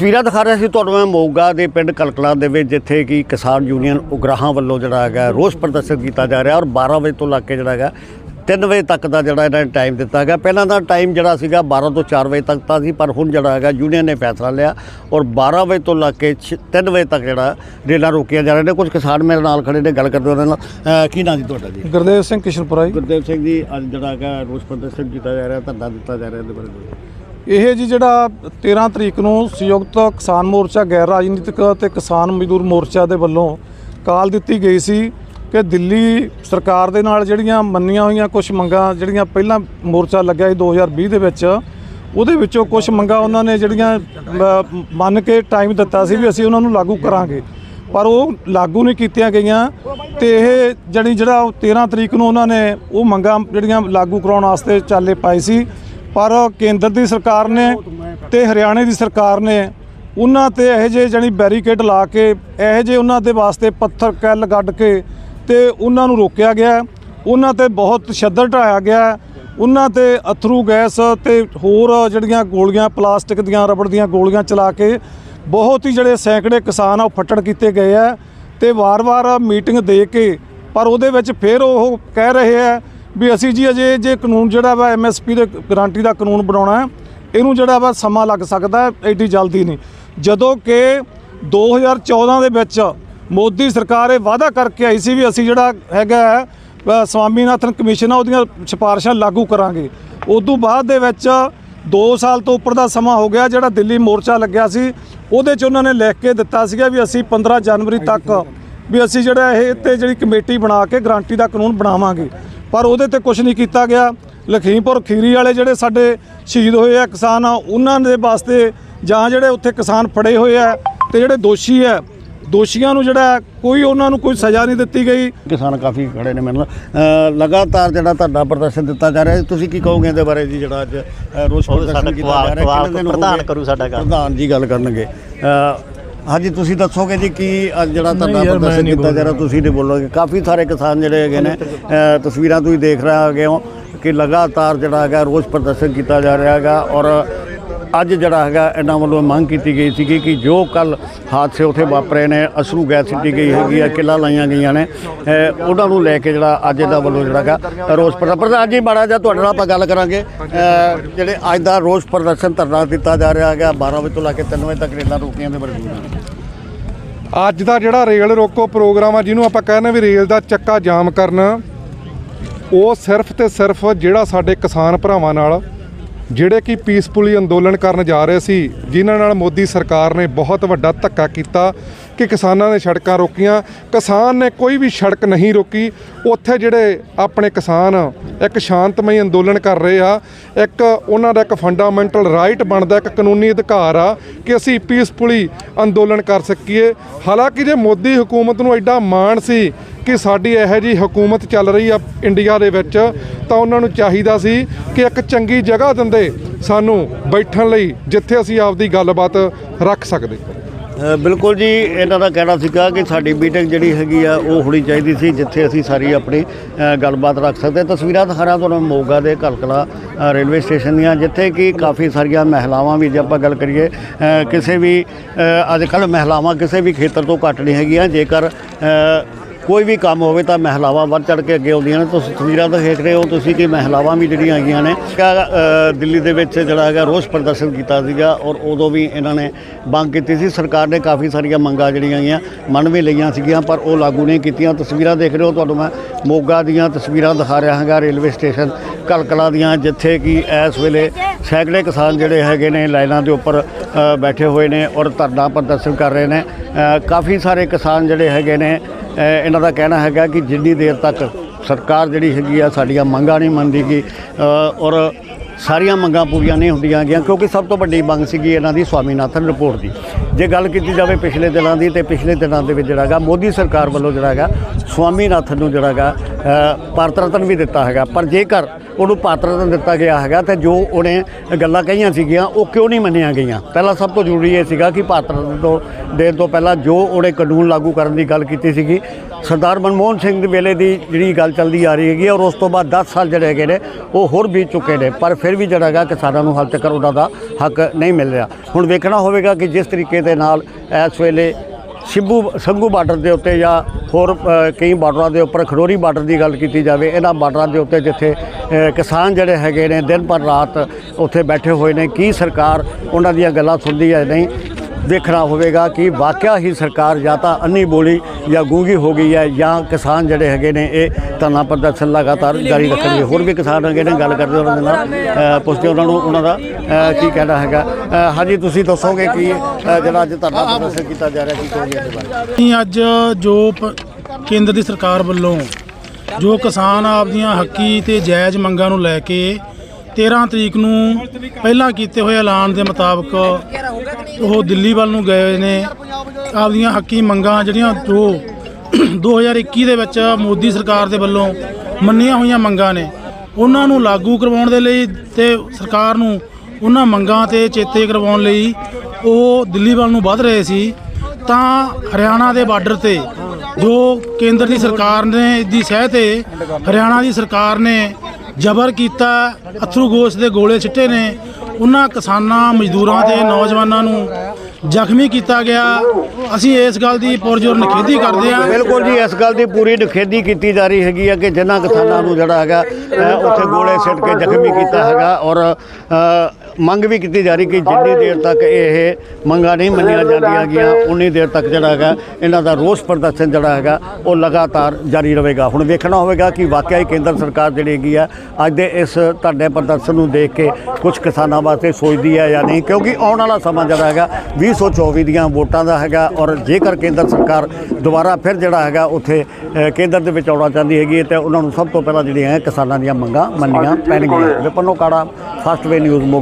ਤਸਵੀਰਾਂ ਦਿਖਾ ਰਿਹਾ ਸੀ ਤੁਹਾਨੂੰ ਮੈਂ ਮੋਗਾ ਦੇ ਪਿੰਡ ਕਲਕਲਾ ਦੇ ਵਿੱਚ ਜਿੱਥੇ ਕਿ ਕਿਸਾਨ ਯੂਨੀਅਨ ਉਗਰਾਹਾਂ ਵੱਲੋਂ ਜਿਹੜਾ ਹੈਗਾ ਰੋਸ ਪ੍ਰਦਰਸ਼ਨ ਕੀਤਾ ਜਾ ਰਿਹਾ ਔਰ 12 ਵਜੇ ਤੋਂ ਲੱਗ ਕੇ ਜਿਹੜਾ ਹੈਗਾ 3 ਵਜੇ ਤੱਕ ਦਾ ਜਿਹੜਾ ਇਹਨਾਂ ਨੇ ਟਾਈਮ ਦਿੱਤਾ ਹੈਗਾ। ਪਹਿਲਾਂ ਦਾ ਟਾਈਮ ਜਿਹੜਾ ਸੀਗਾ 12 ਤੋਂ 4 ਵਜੇ ਤੱਕ ਤਾਂ ਸੀ ਪਰ ਹੁਣ ਜਿਹੜਾ ਹੈਗਾ ਯੂਨੀਅਨ ਨੇ ਫੈਸਲਾ ਲਿਆ ਔਰ 12 ਵਜੇ ਤੋਂ ਲੱਗ ਕੇ 3 ਵਜੇ ਤੱਕ ਜਿਹੜਾ ਰੇਲਾਂ ਰੋਕੀਆਂ ਜਾ ਰਹੀਆਂ ਨੇ। ਕੁਝ ਕਿਸਾਨ ਮੇਰੇ ਨਾਲ ਖੜੇ ਨੇ ਗੱਲ ਕਰਦੇ ਉਹਨਾਂ ਨਾਲ। ਕੀ ਨਾਂ ਜੀ ਤੁਹਾਡਾ ਜੀ? ਗੁਰਦੇਵ ਸਿੰਘ ਕਿਸ਼ਨਪੁਰਾ ਜੀ। ਗੁਰਦੇਵ ਸਿੰਘ ਜੀ ਅੱਜ ਜਿਹੜਾ ਹੈਗਾ ਰੋਸ ਪ੍ਰਦਰਸ਼ਨ ਕੀਤਾ ਜਾ ਰਿਹਾ ਧਰਨਾ ਦਿੱਤਾ ਜਾ ਰਿਹਾ ਇਹਦੇ ਬਾਰੇ। ਇਹ ਜੀ ਜਿਹੜਾ 13 ਤਰੀਕ ਨੂੰ ਸੰਯੁਕਤ ਕਿਸਾਨ ਮੋਰਚਾ, ਗੈਰ ਰਾਜਨੀਤਿਕ ਤੇ ਕਿਸਾਨ ਮਜ਼ਦੂਰ ਮੋਰਚਾ ਦੇ ਵੱਲੋਂ ਕਾਲ ਦਿੱਤੀ ਗਈ ਸੀ ਕਿ ਦਿੱਲੀ ਸਰਕਾਰ ਦੇ ਨਾਲ ਜਿਹੜੀਆਂ ਮੰਨੀਆਂ ਹੋਈਆਂ ਕੁਝ ਮੰਗਾਂ, ਜਿਹੜੀਆਂ ਪਹਿਲਾਂ ਮੋਰਚਾ ਲੱਗਿਆ ਸੀ 2020 ਦੇ ਵਿੱਚ, ਉਹਦੇ ਵਿੱਚੋਂ ਕੁਝ ਮੰਗਾਂ ਉਹਨਾਂ ਨੇ ਜਿਹੜੀਆਂ ਮੰਨ ਕੇ ਟਾਈਮ ਦਿੱਤਾ ਸੀ ਵੀ ਅਸੀਂ ਉਹਨਾਂ ਨੂੰ ਲਾਗੂ ਕਰਾਂਗੇ। ਪਰ ਉਹ ਲਾਗੂ ਨਹੀਂ ਕੀਤੀਆਂ ਗਈਆਂ ਤੇ ਇਹ ਜਿਹੜੀ ਜਿਹੜਾ ਉਹ 13 ਤਰੀਕ ਨੂੰ ਉਹਨਾਂ ਨੇ ਉਹ ਮੰਗਾਂ ਜਿਹੜੀਆਂ ਲਾਗੂ ਕਰਾਉਣ ਵਾਸਤੇ ਚਾਲੇ ਪਾਏ ਸੀ ਪਰ ਕੇਂਦਰ ਦੀ ਸਰਕਾਰ ਨੇ ਤੇ ਹਰਿਆਣੇ ਦੀ ਸਰਕਾਰ ਨੇ ਉਹਨਾਂ ਤੇ ਇਹੋ ਜਿਹੇ ਜਾਣੀ ਬੈਰੀਕੇਡ ਲਾ ਕੇ, ਇਹੋ ਜਿਹੇ ਉਹਨਾਂ ਦੇ ਵਾਸਤੇ ਪੱਥਰ, ਕੈਲ ਗੱਡ ਕੇ ਤੇ ਉਹਨਾਂ ਨੂੰ ਰੋਕਿਆ ਗਿਆ। ਉਹਨਾਂ ਤੇ ਬਹੁਤ ਤਸ਼ੱਦਦ ਢਾਇਆ ਗਿਆ। ਉਹਨਾਂ ਤੇ ਅਥਰੂ ਗੈਸ ਤੇ ਹੋਰ ਜਿਹੜੀਆਂ ਗੋਲੀਆਂ, ਪਲਾਸਟਿਕ ਦੀਆਂ, ਰਬੜ ਦੀਆਂ ਗੋਲੀਆਂ ਚਲਾ ਕੇ ਬਹੁਤ ਹੀ ਜਿਹੜੇ ਸੈਂਕੜੇ ਕਿਸਾਨ ਆ ਉਹ ਫੱਟੜ ਕੀਤੇ ਗਏ ਆ ਤੇ ਵਾਰ-ਵਾਰ ਮੀਟਿੰਗ ਦੇ ਕੇ ਪਰ ਉਹਦੇ ਵਿੱਚ ਫਿਰ ਉਹ ਕਹਿ ਰਹੇ ਆ ਵੀ ਅਸੀਂ ਜੀ ਅਜੇ ਜੇ ਕਾਨੂੰਨ ਜਿਹੜਾ ਵਾ ਐਮਐਸਪੀ ਦੇ ਗਾਰੰਟੀ ਦਾ ਕਾਨੂੰਨ ਬਣਾਉਣਾ ਹੈ ਇਹਨੂੰ ਜਿਹੜਾ ਵਾ ਸਮਾਂ ਲੱਗ ਸਕਦਾ ਐਡੀ ਜਲਦੀ ਨਹੀਂ। ਜਦੋਂ ਕਿ 2014 ਦੇ ਵਿੱਚ ਮੋਦੀ ਸਰਕਾਰ ਇਹ ਵਾਅਦਾ ਕਰਕੇ ਆਈ ਸੀ ਵੀ ਅਸੀਂ ਜਿਹੜਾ ਹੈਗਾ ਹੈ, ਸਵਾਮੀਨਾਥਨ ਕਮਿਸ਼ਨ ਆ ਉਹਦੀਆਂ ਸਿਫਾਰਿਸ਼ਾਂ ਲਾਗੂ ਕਰਾਂਗੇ। ਉਸ ਤੋਂ ਬਾਅਦ ਦੇ ਵਿੱਚ 2 ਸਾਲ ਤੋਂ ਉੱਪਰ ਦਾ ਸਮਾਂ ਹੋ ਗਿਆ ਜਿਹੜਾ ਦਿੱਲੀ ਮੋਰਚਾ ਲੱਗਿਆ ਸੀ ਉਹਦੇ 'ਚ ਉਹਨਾਂ ਨੇ ਲਿਖ ਕੇ ਦਿੱਤਾ ਸੀਗਾ ਵੀ ਅਸੀਂ 15 ਜਨਵਰੀ ਤੱਕ ਵੀ ਅਸੀਂ ਜਿਹੜਾ ਇਹ ਤੇ ਜਿਹੜੀ ਕਮੇਟੀ ਬਣਾ ਕੇ ਗਰੰਟੀ ਦਾ ਕਾਨੂੰਨ ਬਣਾਵਾਂਗੇ। ਪਰ ਉਹਦੇ ਤੇ ਕੁਝ ਨਹੀਂ ਕੀਤਾ ਗਿਆ। ਲਖੀਮਪੁਰ ਖੀਰੀ ਵਾਲੇ ਜਿਹੜੇ ਸਾਡੇ ਸ਼ਹੀਦ ਹੋਏ ਆ ਕਿਸਾਨ ਆ ਉਹਨਾਂ ਦੇ ਵਾਸਤੇ ਜਾਂ ਜਿਹੜੇ ਉੱਥੇ ਕਿਸਾਨ ਫੜੇ ਹੋਏ ਆ ਤੇ ਜਿਹੜੇ ਦੋਸ਼ੀ ਆ ਦੋਸ਼ੀਆਂ ਨੂੰ ਜਿਹੜਾ ਕੋਈ ਉਹਨਾਂ ਨੂੰ ਕੋਈ ਸਜ਼ਾ ਨਹੀਂ ਦਿੱਤੀ ਗਈ। ਕਿਸਾਨ ਕਾਫੀ ਖੜੇ ਨੇ ਮੈਨੂੰ ਲਗਾਤਾਰ ਜਿਹੜਾ ਧਰਨਾ ਪ੍ਰਦਰਸ਼ਨ ਦਿੱਤਾ ਜਾ ਰਿਹਾ ਤੁਸੀਂ ਕੀ ਕਹੋਗੇ ਇਹਦੇ ਬਾਰੇ ਜੀ ਜਿਹੜਾ ਅੱਜ ਰੋਸ ਪ੍ਰਦਰਸ਼ਨ ਸਾਡਾ ਕੀਤਾ ਜਾ ਰਿਹਾ? ਪ੍ਰਧਾਨ? ਕਰੂ ਸਾਡਾ। ਪ੍ਰਧਾਨ ਜੀ ਗੱਲ ਕਰਨਗੇ। ਹਾਂਜੀ ਤੁਸੀਂ ਦੱਸੋਗੇ ਜੀ ਕੀ ਅੱਜ ਜਿਹੜਾ ਧਰਨਾ ਪ੍ਰਦਰਸ਼ਨ ਕੀਤਾ ਜਾ ਰਿਹਾ ਤੁਸੀਂ ਨਹੀਂ ਬੋਲੋਗੇ। ਕਾਫੀ ਸਾਰੇ ਕਿਸਾਨ ਜਿਹੜੇ ਹੈਗੇ ਨੇ ਤਸਵੀਰਾਂ ਤੁਸੀਂ ਦੇਖ ਰਹੇ ਹੈਗੇ ਹੋ ਕਿ ਲਗਾਤਾਰ ਜਿਹੜਾ ਹੈਗਾ ਰੋਸ ਪ੍ਰਦਰਸ਼ਨ ਕੀਤਾ ਜਾ ਰਿਹਾ ਹੈਗਾ ਔਰ ਅੱਜ ਜਿਹੜਾ ਹੈਗਾ ਇਹਨਾਂ ਵੱਲੋਂ ਮੰਗ ਕੀਤੀ ਗਈ ਸੀ ਕਿ ਜੋ ਕੱਲ ਹਾਦਸੇ ਉੱਥੇ ਵਾਪਰੇ ਨੇ, ਅਸਰੂ ਗੈਸ ਸਿੱਟੀ ਗਈ ਹੈਗੀ ਆ, ਕਿੱਲਾ ਲਾਈਆਂ ਗਈਆਂ ਨੇ ਉਹਨਾਂ ਨੂੰ ਲੈ ਕੇ ਜਿਹੜਾ ਅੱਜ ਇਹਦਾ ਵੱਲੋਂ ਜਿਹੜਾ ਹੈਗਾ ਰੋਸ ਪ੍ਰਦਰਸ਼ਨ ਪ੍ਰਧਾਨ ਜੀ, ਮਾੜਾ ਜਿਹਾ ਤੁਹਾਡੇ ਨਾਲ ਆਪਾਂ ਗੱਲ ਕਰਾਂਗੇ। ਜਿਹੜੇ ਅੱਜ ਦਾ ਰੋਸ ਪ੍ਰਦਰਸ਼ਨ ਧਰਨਾ ਦਿੱਤਾ ਜਾ ਰਿਹਾ ਹੈਗਾ 12 ਵਜੇ ਤੋਂ ਲੈ ਕੇ 3 ਵਜੇ ਤੱਕ ਰੇਲਾਂ ਰੋਕੀਆਂ ਦੇ ਬਾਰੇ ਅੱਜ ਦਾ ਜਿਹੜਾ ਰੇਲ ਰੋਕੋ ਪ੍ਰੋਗਰਾਮ ਆ, ਜਿਹਨੂੰ ਆਪਾਂ ਕਹਿੰਦੇ ਵੀ ਰੇਲ ਦਾ ਚੱਕਾ ਜਾਮ ਕਰਨਾ, ਉਹ ਸਿਰਫ ਤੇ ਸਿਰਫ ਜਿਹੜਾ ਸਾਡੇ ਕਿਸਾਨ ਭਰਾਵਾਂ ਨਾਲ ਜਿਹੜੇ ਕਿ ਪੀਸਫੁਲੀ ਅੰਦੋਲਨ ਕਰਨ ਜਾ ਰਹੇ ਸੀ, ਜਿਨ੍ਹਾਂ ਨਾਲ ਮੋਦੀ ਸਰਕਾਰ ਨੇ ਬਹੁਤ ਵੱਡਾ ਧੱਕਾ ਕੀਤਾ ਕਿ ਕਿਸਾਨਾਂ ਨੇ ਸੜਕਾਂ ਰੋਕੀਆਂ। ਕਿਸਾਨ ਨੇ ਕੋਈ ਵੀ ਸੜਕ ਨਹੀਂ ਰੋਕੀ। ਉੱਥੇ ਜਿਹੜੇ ਆਪਣੇ ਕਿਸਾਨ ਇੱਕ ਸ਼ਾਂਤਮਈ ਅੰਦੋਲਨ ਕਰ ਰਹੇ ਆ, ਇੱਕ ਉਹਨਾਂ ਦਾ ਇੱਕ ਫੰਡਾਮੈਂਟਲ ਰਾਈਟ ਬਣਦਾ, ਇੱਕ ਕਾਨੂੰਨੀ ਅਧਿਕਾਰ ਆ ਕਿ ਅਸੀਂ ਪੀਸਫੁਲੀ ਅੰਦੋਲਨ ਕਰ ਸਕੀਏ। ਹਾਲਾਂਕਿ ਜੇ ਮੋਦੀ ਹਕੂਮਤ ਨੂੰ ਐਡਾ ਮਾਣ ਸੀ ਕਿ ਸਾਡੀ ਇਹੋ ਜੀ ਹਕੂਮਤ ਚੱਲ ਰਹੀ ਆ ਇੰਡੀਆ ਦੇ ਵਿੱਚ, ਤਾਂ ਉਹਨਾਂ ਨੂੰ ਚਾਹੀਦਾ ਸੀ ਕਿ ਇੱਕ ਚੰਗੀ ਜਗ੍ਹਾ ਦਿੰਦੇ ਸਾਨੂੰ ਬੈਠਣ ਲਈ, ਜਿੱਥੇ ਅਸੀਂ ਆਪਦੀ ਗੱਲਬਾਤ ਰੱਖ ਸਕਦੇ। ਬਿਲਕੁਲ ਜੀ, ਇਹਨਾਂ ਦਾ ਕਹਿਣਾ ਸੀਗਾ ਕਿ ਸਾਡੀ ਮੀਟਿੰਗ ਜਿਹੜੀ ਹੈਗੀ ਆ, ਉਹ ਹੋਣੀ ਚਾਹੀਦੀ ਸੀ, ਜਿੱਥੇ ਅਸੀਂ ਸਾਰੀ ਆਪਣੀ ਗੱਲਬਾਤ ਰੱਖ ਸਕਦੇ। ਤਸਵੀਰਾਂ ਦਿਖਾ ਤੁਹਾਨੂੰ ਮੋਗਾ ਦੇ ਕਲਕਲਾ ਰੇਲਵੇ ਸਟੇਸ਼ਨ ਦੀਆਂ, ਜਿੱਥੇ ਕਿ ਕਾਫੀ ਸਾਰੀਆਂ ਮਹਿਲਾਵਾਂ ਵੀ, ਜੇ ਆਪਾਂ ਗੱਲ ਕਰੀਏ ਕਿਸੇ ਵੀ ਅੱਜ ਕੱਲ੍ਹ ਮਹਿਲਾਵਾਂ ਕਿਸੇ ਵੀ ਖੇਤਰ ਤੋਂ ਘੱਟ ਨਹੀਂ ਹੈਗੀਆਂ, ਜੇਕਰ ਕੋਈ ਵੀ ਕੰਮ ਹੋਵੇ ਤਾਂ ਮਹਿਲਾਵਾਂ ਵੱਧ ਚੜ ਕੇ ਅੱਗੇ ਆਉਂਦੀਆਂ ਨੇ। ਤੁਸੀਂ ਤਸਵੀਰਾਂ ਤੋਂ ਦੇਖ ਰਹੇ ਹੋ ਤੁਸੀਂ ਕਿ ਮਹਿਲਾਵਾਂ ਵੀ ਜਿਹੜੀਆਂ ਹੈਗੀਆਂ ਨੇ। ਦਿੱਲੀ ਦੇ ਵਿੱਚ ਜਿਹੜਾ ਹੈਗਾ ਰੋਸ ਪ੍ਰਦਰਸ਼ਨ ਕੀਤਾ ਸੀਗਾ ਔਰ ਉਦੋਂ ਵੀ ਇਹਨਾਂ ਨੇ ਮੰਗ ਕੀਤੀ ਸੀ। ਸਰਕਾਰ ਨੇ ਕਾਫੀ ਸਾਰੀਆਂ ਮੰਗਾਂ ਜਿਹੜੀਆਂ ਹੈਗੀਆਂ ਮੰਨ ਵੀ ਲਈਆਂ ਸੀਗੀਆਂ, ਪਰ ਉਹ ਲਾਗੂ ਨਹੀਂ ਕੀਤੀਆਂ। ਤਸਵੀਰਾਂ ਦੇਖ ਰਹੇ ਹੋ, ਤੁਹਾਨੂੰ ਮੈਂ ਮੋਗਾ ਦੀਆਂ ਤਸਵੀਰਾਂ ਦਿਖਾ ਰਿਹਾ ਹਾਂਗਾ ਰੇਲਵੇ ਸਟੇਸ਼ਨ ਕਲਕਲਾਂ ਦੀਆਂ, ਜਿੱਥੇ ਕਿ ਇਸ ਵੇਲੇ ਸੈਂਕੜੇ ਕਿਸਾਨ ਜਿਹੜੇ ਹੈਗੇ ਨੇ ਲਾਈਨਾਂ ਦੇ ਉੱਪਰ ਬੈਠੇ ਹੋਏ ਨੇ ਔਰ ਧਰਨਾ ਪ੍ਰਦਰਸ਼ਨ ਕਰ ਰਹੇ ਨੇ। ਕਾਫੀ ਸਾਰੇ ਕਿਸਾਨ ਜਿਹੜੇ ਹੈਗੇ ਨੇ ਇਹਨਾਂ ਦਾ ਕਹਿਣਾ ਹੈਗਾ ਕਿ ਜਿੰਨੀ ਦੇਰ ਤੱਕ ਸਰਕਾਰ ਜਿਹੜੀ ਹੈਗੀ ਆ, ਸਾਡੀਆਂ ਮੰਗਾਂ ਨਹੀਂ ਮੰਨਦੀ ਗੀ ਔਰ ਸਾਰੀਆਂ ਮੰਗਾਂ ਪੂਰੀਆਂ ਨਹੀਂ ਹੁੰਦੀਆਂ ਗਈਆਂ, ਕਿਉਂਕਿ ਸਭ ਤੋਂ ਵੱਡੀ ਮੰਗ ਸੀਗੀ ਇਹਨਾਂ ਦੀ ਸਵਾਮੀਨਾਥਨ ਰਿਪੋਰਟ ਦੀ। ਜੇ ਗੱਲ ਕੀਤੀ ਜਾਵੇ ਪਿਛਲੇ ਦਿਨਾਂ ਦੀ, ਤੇ ਪਿਛਲੇ ਦਿਨਾਂ ਦੇ ਵਿੱਚ ਜਿਹੜਾ ਹੈਗਾ, ਮੋਦੀ ਸਰਕਾਰ ਵੱਲੋਂ ਜਿਹੜਾ ਹੈਗਾ ਸਵਾਮੀਨਾਥਨ ਨੂੰ ਜਿਹੜਾ ਹੈਗਾ ਅ, ਰਤਨ ਵੀ ਦਿੱਤਾ ਹੈਗਾ। ਪਰ ਜੇਕਰ ਉਹਨੂੰ ਭਾਰਤ ਰਤਨ ਦਿੱਤਾ ਗਿਆ ਹੈਗਾ ਤੇ ਜੋ ਉਹਨੇ ਗੱਲਾਂ ਕਹੀਆਂ ਸੀਗੀਆਂ ਉਹ ਕਿਉਂ ਨਹੀਂ ਮੰਨੀਆਂ ਗਈਆਂ? ਪਹਿਲਾਂ ਸਭ ਤੋਂ ਜ਼ਰੂਰੀ ਇਹ ਸੀਗਾ ਕਿ ਭਾਰਤ ਤੋਂ ਦੇਣ ਤੋਂ ਪਹਿਲਾਂ ਜੋ ਉਹਨੇ ਕਾਨੂੰਨ ਲਾਗੂ ਕਰਨ ਦੀ ਗੱਲ ਕੀਤੀ ਸੀਗੀ ਸਰਦਾਰ ਮਨਮੋਹਨ ਸਿੰਘ ਦੇ ਵੇਲੇ ਦੀ ਜਿਹੜੀ ਗੱਲ ਚੱਲਦੀ ਆ ਰਹੀ ਹੈਗੀ ਔਰ ਉਸ ਤੋਂ ਬਾਅਦ 10 ਸਾਲ ਜਿਹੜੇ ਹੈਗੇ ਨੇ ਉਹ ਹੋਰ ਬੀਤ ਚੁੱਕੇ ਨੇ। ਪਰ ਫਿਰ ਵੀ ਜਿਹੜਾ ਹੈਗਾ ਕਿਸਾਨਾਂ ਨੂੰ ਹਾਲ ਤੱਕ ਉਹਨਾਂ ਦਾ ਹੱਕ ਨਹੀਂ ਮਿਲ ਰਿਹਾ। ਹੁਣ ਵੇਖਣਾ ਹੋਵੇਗਾ ਕਿ ਜਿਸ ਤਰੀਕੇ ਦੇ ਨਾਲ ਇਸ ਵੇਲੇ ਸ਼ਿਬੂ ਸੰਗੂ ਬਾਰਡਰ ਦੇ ਉੱਤੇ ਜਾਂ ਹੋਰ ਕਈ ਬਾਰਡਰਾਂ ਦੇ ਉੱਪਰ ਖਡੋਰੀ ਬਾਰਡਰ ਦੀ ਗੱਲ ਕੀਤੀ ਜਾਵੇ, ਇਹਨਾਂ ਬਾਰਡਰਾਂ ਦੇ ਉੱਤੇ ਜਿੱਥੇ ਕਿਸਾਨ ਜਿਹੜੇ ਹੈਗੇ ਨੇ, ਦਿਨ ਪਰ ਰਾਤ ਉੱਥੇ ਬੈਠੇ ਹੋਏ ਨੇ, ਕੀ ਸਰਕਾਰ ਉਹਨਾਂ ਦੀਆਂ ਗੱਲਾਂ ਸੁਣਦੀ ਹੈ ਨਹੀਂ ਦੇਖਣਾ ਹੋਵੇਗਾ ਕਿ ਵਾਕਿਆ ਹੀ ਸਰਕਾਰ ਜਾਂ ਤਾਂ ਅੰਨੀ ਬੋਲੀ ਜਾਂ ਗੂੰਗੀ ਹੋ ਗਈ ਹੈ ਜਾਂ ਕਿਸਾਨ ਜਿਹੜੇ ਹੈਗੇ ਨੇ, ਇਹ ਧਰਨਾ ਪ੍ਰਦਰਸ਼ਨ ਲਗਾਤਾਰ ਜਾਰੀ ਰੱਖਣਗੇ। ਹੋਰ ਵੀ ਕਿਸਾਨ ਹੈਗੇ ਨੇ, ਗੱਲ ਕਰਦੇ ਉਹਨਾਂ ਦੇ ਨਾਲ ਪੁੱਛਦੇ ਉਹਨਾਂ ਨੂੰ, ਉਹਨਾਂ ਦਾ ਕੀ ਕਹਿਣਾ ਹੈਗਾ। ਹਾਂਜੀ, ਤੁਸੀਂ ਦੱਸੋਗੇ ਕਿ ਜਿਹੜਾ ਅੱਜ ਧਰਨਾ ਪ੍ਰਦਰਸ਼ਨ ਕੀਤਾ ਜਾ ਰਿਹਾ, ਕੀ ਕਹੋਗੇ ਇਹਦੇ ਬਾਰੇ? ਅਸੀਂ ਅੱਜ ਜੋ ਕੇਂਦਰ ਦੀ ਸਰਕਾਰ ਵੱਲੋਂ ਜੋ ਕਿਸਾਨ ਆਪਦੀਆਂ ਹੱਕੀ ਤੇ ਜਾਇਜ਼ ਮੰਗਾਂ ਨੂੰ ਲੈ ਕੇ 13 ਤਰੀਕ ਨੂੰ ਪਹਿਲਾਂ ਕੀਤੇ ਹੋਏ ਐਲਾਨ ਦੇ ਮੁਤਾਬਕ ਉਹ ਦਿੱਲੀ ਵੱਲ ਨੂੰ ਗਏ ਨੇ। ਆਪਦੀਆਂ ਹੱਕੀ ਮੰਗਾਂ ਜਿਹੜੀਆਂ ਜੋ 2021 ਦੇ ਵਿੱਚ ਮੋਦੀ ਸਰਕਾਰ ਦੇ ਵੱਲੋਂ ਮੰਨੀਆਂ ਹੋਈਆਂ ਮੰਗਾਂ ਨੇ। ਉਹਨਾਂ ਨੂੰ ਲਾਗੂ ਕਰਵਾਉਣ ਦੇ ਲਈ ਤੇ ਸਰਕਾਰ ਨੂੰ ਉਹਨਾਂ ਮੰਗਾਂ ਤੇ ਚੇਤੇ ਕਰਵਾਉਣ ਲਈ ਉਹ ਦਿੱਲੀ ਵੱਲ ਨੂੰ ਵੱਧ ਰਹੇ ਸੀ। ਤਾਂ ਹਰਿਆਣਾ ਦੇ ਬਾਰਡਰ ਤੇ ਜੋ ਕੇਂਦਰ ਦੀ ਸਰਕਾਰ ਨੇ, ਦੀ ਸਹਿ ਤੇ ਹਰਿਆਣਾ ਦੀ ਸਰਕਾਰ ਨੇ ਜ਼ਬਰ ਕੀਤਾ, ਅਥਰੂ ਗੋਸ਼ ਦੇ ਗੋਲੇ ਛਿੱਟੇ ਨੇ। ਉਹਨਾਂ ਕਿਸਾਨਾਂ, ਮਜ਼ਦੂਰਾਂ ਤੇ ਨੌਜਵਾਨਾਂ ਨੂੰ ਜ਼ਖਮੀ ਕੀਤਾ ਗਿਆ। ਅਸੀਂ ਇਸ ਗੱਲ ਦੀ ਪੁਰਜੋਰ ਨਿਖੇਧੀ ਕਰਦੇ ਹਾਂ। ਬਿਲਕੁਲ ਜੀ, ਇਸ ਗੱਲ ਦੀ ਪੂਰੀ ਨਿਖੇਧੀ ਕੀਤੀ ਜਾ ਰਹੀ ਹੈਗੀ ਹੈ ਕਿ ਜਿਨ੍ਹਾਂ ਕਿਸਾਨਾਂ ਨੂੰ ਜਿਹੜਾ ਹੈਗਾ ਉੱਥੇ ਗੋਲੇ ਸਿੱਟ ਕੇ ਜ਼ਖਮੀ ਕੀਤਾ ਹੈਗਾ ਔਰ ਮੰਗ ਵੀ ਕੀਤੀ ਜਾ ਰਹੀ ਕਿ ਜਿੰਨੀ ਦੇਰ ਤੱਕ ਇਹ ਮੰਗਾਂ ਨਹੀਂ ਮੰਨੀਆਂ ਜਾਂਦੀਆਂ ਗੀਆਂ ਉਨੀ ਦੇਰ ਤੱਕ ਜਿਹੜਾ ਹੈਗਾ ਇਹਨਾਂ ਦਾ ਰੋਸ ਪ੍ਰਦਰਸ਼ਨ ਜਿਹੜਾ ਹੈਗਾ ਉਹ ਲਗਾਤਾਰ ਜਾਰੀ ਰਹੇਗਾ। ਹੁਣ ਵੇਖਣਾ ਹੋਵੇਗਾ ਕਿ ਵਾਕਿਆ ਹੀ ਕੇਂਦਰ ਸਰਕਾਰ ਜਿਹੜੀ ਹੈਗੀ ਆ ਅੱਜ ਦੇ ਇਸ ਧਰਨੇ ਪ੍ਰਦਰਸ਼ਨ ਨੂੰ ਦੇਖ ਕੇ ਕੁਝ ਕਿਸਾਨਾਂ ਵਾਸਤੇ ਸੋਚਦੀ ਹੈ ਜਾਂ ਨਹੀਂ ਕਿਉਂਕਿ ਆਉਣ ਵਾਲਾ ਸਮਾਂ ਜਿਹੜਾ ਹੈਗਾ 2024 ਦੀਆਂ ਵੋਟਾਂ ਦਾ ਹੈਗਾ ਔਰ ਜੇਕਰ ਕੇਂਦਰ ਸਰਕਾਰ ਦੁਬਾਰਾ ਫਿਰ ਜਿਹੜਾ ਹੈਗਾ ਉੱਥੇ ਕੇਂਦਰ ਦੇ ਵਿੱਚ ਆਉਣਾ ਚਾਹੁੰਦੀ ਹੈਗੀ ਤੇ ਉਹਨਾਂ ਨੂੰ ਸਭ ਤੋਂ ਪਹਿਲਾਂ ਜਿਹੜੀਆਂ ਕਿਸਾਨਾਂ ਦੀਆਂ ਮੰਗਾਂ ਮੰਨੀਆਂ ਪੈਣਗੀਆਂ। ਵਿਪਨੋ ਕਾੜਾ ਫਸਟ ਵੇ ਨਿਊਜ਼ ਮੋਗਾ।